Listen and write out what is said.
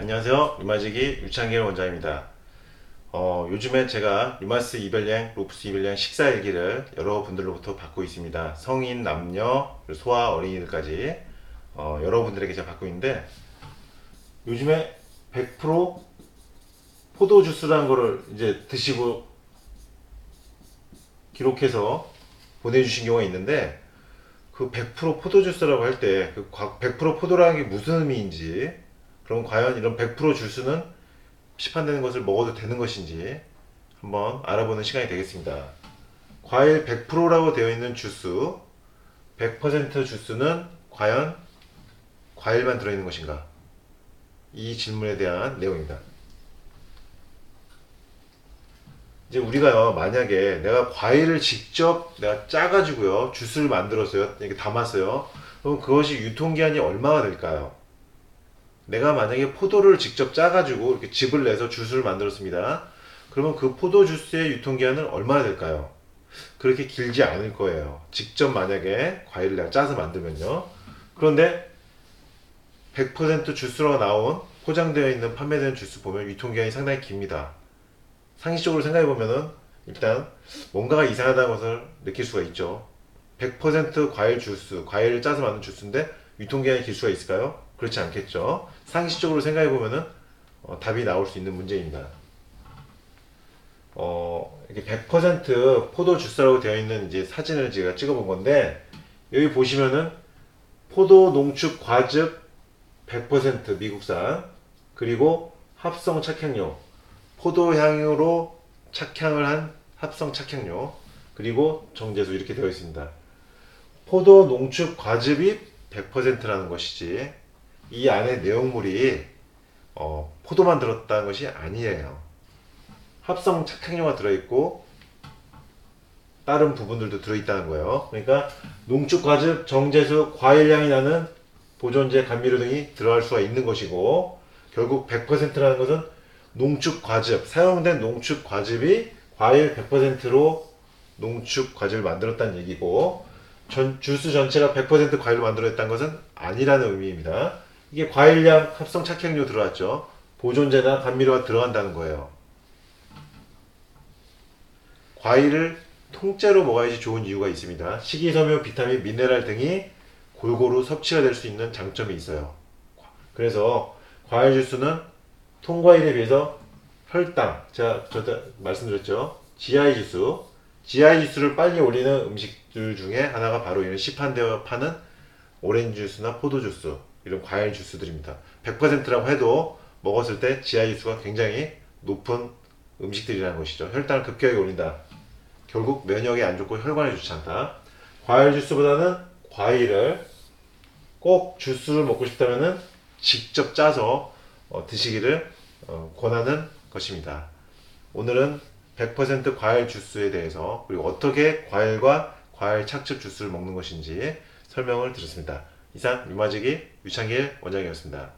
안녕하세요. 유마지기 유창길 원장입니다. 어, 요즘에 제가 유마스 이별여행, 로프스 이별여행 식사 일기를 여러분들로부터 받고 있습니다. 성인, 남녀, 소아, 어린이들까지 어, 여러분들에게 제가 받고 있는데 요즘에 100% 포도 주스라는 거를 이제 드시고 기록해서 보내주신 경우가 있는데 그 100% 포도 주스라고 할 때 그 100% 포도라는 게 무슨 의미인지 그럼 과연 이런 100% 주스는 시판되는 것을 먹어도 되는 것인지 한번 알아보는 시간이 되겠습니다. 과일 100%라고 되어 있는 주스 100% 주스는 과연 과일만 들어있는 것인가? 이 질문에 대한 내용입니다. 이제 우리가요 만약에 내가 과일을 직접 내가 짜가지고요 주스를 만들었어요 이렇게 담았어요 그럼 그것이 유통기한이 얼마나 될까요? 내가 만약에 포도를 직접 짜가지고 이렇게 즙을 내서 주스를 만들었습니다 그러면 그 포도 주스의 유통기한은 얼마나 될까요? 그렇게 길지 않을 거예요 직접 만약에 과일을 내가 짜서 만들면요 그런데 100% 주스로 나온 포장되어 있는 판매되는 주스 보면 유통기한이 상당히 깁니다 상식적으로 생각해 보면은 일단 뭔가가 이상하다는 것을 느낄 수가 있죠. 100% 과일 주스, 과일을 짜서 만든 주스인데 유통기한이 길 수가 있을까요? 그렇지 않겠죠. 상식적으로 생각해 보면은 어, 답이 나올 수 있는 문제입니다. 어, 이렇게 100% 포도 주스라고 되어 있는 이제 사진을 제가 찍어 본 건데 여기 보시면은 포도 농축 과즙 100% 미국산 그리고 합성 착향료 포도향으로 착향을 한 합성 착향료 그리고 정제수 이렇게 되어 있습니다. 포도 농축 과즙이 100%라는 것이지 이 안에 내용물이 어, 포도만 들었다는 것이 아니에요. 합성 착향료가 들어있고 다른 부분들도 들어있다는 거예요. 그러니까 농축 과즙, 정제수, 과일향이 나는 보존제, 감미료 등이 들어갈 수가 있는 것이고 결국 100%라는 것은 농축 과즙, 사용된 농축 과즙이 과일 100%로 농축 과즙을 만들었다는 얘기고 전, 주스 전체가 100% 과일로 만들어냈다는 것은 아니라는 의미입니다. 이게 과일량 합성 착향료 들어갔죠. 보존제나 감미료가 들어간다는 거예요. 과일을 통째로 먹어야지 좋은 이유가 있습니다. 식이섬유, 비타민, 미네랄 등이 골고루 섭취가 될 수 있는 장점이 있어요. 그래서 과일 주스는 통과일에 비해서 혈당, 제가 저도 말씀드렸죠. GI 주스, GI 주스를 빨리 올리는 음식들 중에 하나가 바로 이런 시판되어 파는 오렌지 주스나 포도 주스, 이런 과일 주스들입니다. 100%라고 해도 먹었을 때 주스가 굉장히 높은 음식들이라는 것이죠. 혈당을 급격하게 올린다. 결국 면역에 안 좋고 혈관에 좋지 않다. 과일 주스보다는 과일을 꼭 주스를 먹고 싶다면은 직접 짜서 어, 드시기를 어, 권하는 것입니다. 오늘은 100% 과일 주스에 대해서 그리고 어떻게 과일과 과일 착즙 주스를 먹는 것인지 설명을 드렸습니다. 이상 유마지기 유창길 원장이었습니다.